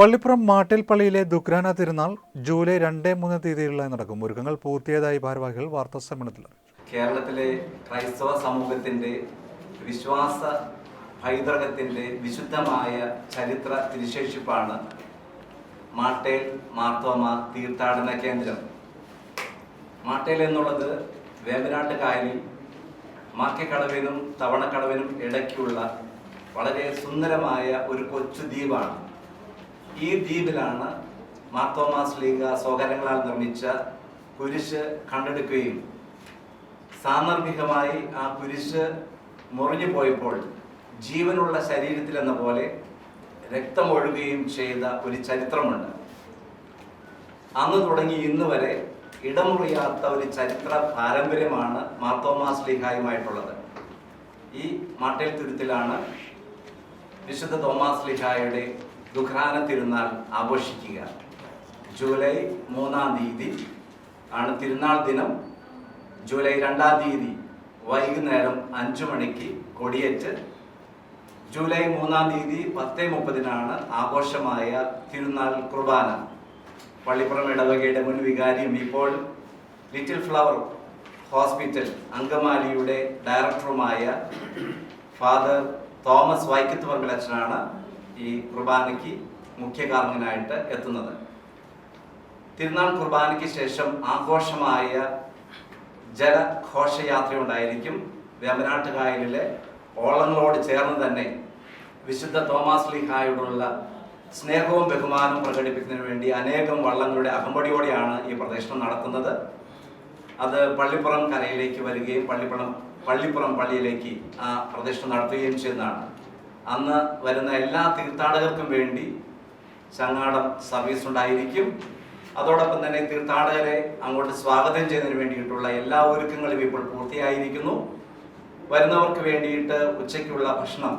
പള്ളിപ്പുറം മാട്ടിൽപ്പള്ളിയിലെ ദുഗ്രാന തിരുനാൾ July രണ്ട് മൂന്ന് തീയതികളിലായി നടക്കും. ഒരുക്കങ്ങൾ പൂർത്തിയായതായി ഭാരവാഹികൾ വാർത്താ സമ്മേളനത്തിൽ കേരളത്തിലെ ക്രൈസ്തവ സമൂഹത്തിന്റെ വിശ്വാസ പൈതൃകത്തിന്റെ വിശുദ്ധമായ ചരിത്ര തിരിശേഷിപ്പാണ് മാട്ടേൽ മാർത്തോമ തീർത്ഥാടന കേന്ദ്രം. മാട്ടേൽ എന്നുള്ളത് വേമ്പനാട്ട് കായലിൽ മാക്കക്കടവിനും തവണക്കടവിനും ഇടയ്ക്കുള്ള വളരെ സുന്ദരമായ ഒരു കൊച്ചു ദ്വീപാണ്. ഈ ദ്വീപിലാണ് മാർത്തോമാസ് ലീഗ സ്വകരങ്ങളാൽ നിർമ്മിച്ച കുരിശ് കണ്ടെടുക്കുകയും സാന്ദർഭികമായി ആ കുരിശ് മുറിഞ്ഞു പോയപ്പോൾ ജീവനുള്ള ശരീരത്തിൽ എന്ന പോലെ രക്തമൊഴുകുകയും ചെയ്ത ഒരു ചരിത്രമുണ്ട്. അന്ന് തുടങ്ങി ഇന്ന് വരെ ഇടമുറിയാത്ത ഒരു ചരിത്ര പാരമ്പര്യമാണ് മാർത്തോമാസ് ലിഹായുമായിട്ടുള്ളത് ഈ മാട്ടേൽ തുരുത്തിലാണ് വിശുദ്ധ തോമാസ് ലിഹായുടെ ദുഃഖാന തിരുനാൾ ആഘോഷിക്കുക. ജൂലൈ മൂന്നാം തീയതി ആണ് തിരുനാൾ ദിനം. ജൂലൈ രണ്ടാം തീയതി വൈകുന്നേരം അഞ്ചു മണിക്ക് കൊടിയേറ്റ്. ജൂലൈ മൂന്നാം തീയതി പത്ത് മുപ്പതിനാണ് ആഘോഷമായ തിരുനാൾ കുർബാന. പള്ളിപ്പുറം ഇടവകയുടെ മുൻ വികാരിയും ഇപ്പോൾ ലിറ്റിൽ ഫ്ലവർ ഹോസ്പിറ്റൽ അങ്കമാലിയുടെ ഡയറക്ടറുമായ ഫാദർ തോമസ് വൈക്കത്ത് പറമ്പിലച്ഛനാണ് ഈ കുർബാനയ്ക്ക് മുഖ്യ കാരണനായിട്ട് എത്തുന്നത്. തിരുനാൾ കുർബാനയ്ക്ക് ശേഷം ആഘോഷമായ ജലഘോഷയാത്ര ഉണ്ടായിരിക്കും വേമ്പനാട്ട് കായലിലെ ഓളങ്ങളോട് ചേർന്ന് തന്നെ വിശുദ്ധ തോമാസ് ലീഹായോടുള്ള സ്നേഹവും ബഹുമാനവും പ്രകടിപ്പിക്കുന്നതിന് വേണ്ടി അനേകം വള്ളങ്ങളുടെ അകമ്പടിയോടെയാണ് ഈ പ്രദർശനം നടത്തുന്നത്. അത് പള്ളിപ്പുറം കരയിലേക്ക് വരികയും പള്ളിപ്പുറം പള്ളിപ്പുറം പള്ളിയിലേക്ക് ആ പ്രദക്ഷിണം നടത്തുകയും ചെയ്യുന്നതാണ്. അന്ന് വരുന്ന എല്ലാ തീർത്ഥാടകർക്കും വേണ്ടി ചങ്ങാടം സർവീസ് ഉണ്ടായിരിക്കും. അതോടൊപ്പം തന്നെ തീർത്ഥാടകരെ അങ്ങോട്ട് സ്വാഗതം ചെയ്യുന്നതിന് വേണ്ടിയിട്ടുള്ള എല്ലാ ഒരുക്കങ്ങളും ഇപ്പോൾ പൂർത്തിയായിരിക്കുന്നു. വരുന്നവർക്ക് വേണ്ടിയിട്ട് ഉച്ചയ്ക്കുള്ള ഭക്ഷണം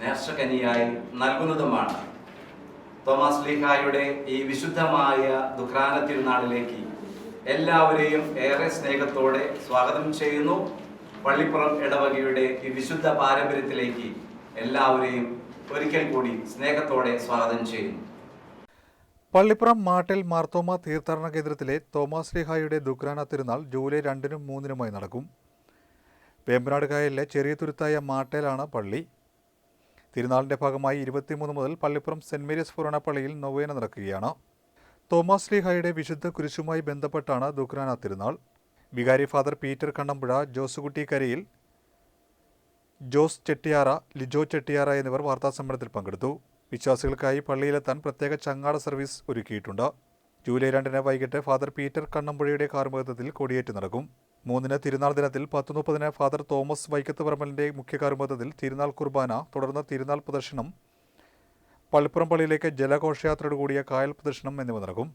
നേർച്ചക്കനിയായി നൽകുന്നതുമാണ്. തോമസ് ലീഹായുടെ ഈ വിശുദ്ധമായ ദുഃഖാന തിരുനാളിലേക്ക് എല്ലാവരെയും ഏറെ സ്നേഹത്തോടെ സ്വാഗതം ചെയ്യുന്നു. പള്ളിപ്പുറം ഇടവകയുടെ ഈ വിശുദ്ധ പാരമ്പര്യത്തിലേക്ക് എല്ലാവരെയും ഒരിക്കൽ കൂടി സ്നേഹത്തോടെ സ്വാഗതം ചെയ്യുന്നു. പള്ളിപ്പുറം മാട്ടിൽ മാർത്തോമ തീർത്ഥാടന കേന്ദ്രത്തിലെ തോമസ് ലിഹായുടെ ദുഗ്രാന തിരുനാൾ ജൂലൈ രണ്ടിനും മൂന്നിനുമായി നടക്കും. വേമ്പനാട് കായലിലെ ചെറിയ തുരുത്തായ മാട്ടേലാണ് പള്ളി. തിരുനാളിന്റെ ഭാഗമായി ഇരുപത്തിമൂന്ന് മുതൽ പള്ളിപ്പുറം സെന്റ് മേരീസ് ഫൊറോണ പള്ളിയിൽ നൊവേന നടക്കുകയാണ്. തോമസ് ലീഹായുടെ വിശുദ്ധ കുരിശുമായി ബന്ധപ്പെട്ടാണ് ദുഗ്രാന തിരുനാൾ. വികാരി ഫാദർ പീറ്റർ കണ്ണമ്പുഴ ജോസുകുട്ടി കരയിൽ ജോസ് ചെട്ടിയാറ ലിജോ ചെട്ടിയാറ എന്നിവർ വാർത്താസമ്മേളനത്തിൽ പങ്കെടുത്തു. വിശ്വാസികൾക്കായി പള്ളിയിലെത്താൻ പ്രത്യേക ചങ്ങാട സർവീസ് ഒരുക്കിയിട്ടുണ്ട്. ജൂലൈ രണ്ടിന് വൈകിട്ട് ഫാദർ പീറ്റർ കണ്ണമ്പുഴയുടെ കാർമുഖത്തിൽ കൊടിയേറ്റ് നടക്കും. മൂന്നിന് തിരുനാൾ ദിനത്തിൽ പത്ത് മുപ്പതിന് ഫാദർ തോമസ് വൈക്കത്ത് പറമ്പലിന്റെ മുഖ്യ കാർമുഖത്തിൽ തിരുനാൾ കുർബാന തുടർന്ന് തിരുനാൾ പ്രദർശനം പള്ളിപ്പുറം പള്ളിയിലേക്ക് ജലഘോഷയാത്രയോടുകൂടിയ കായൽ പ്രദർശനം എന്നിവ നടക്കും.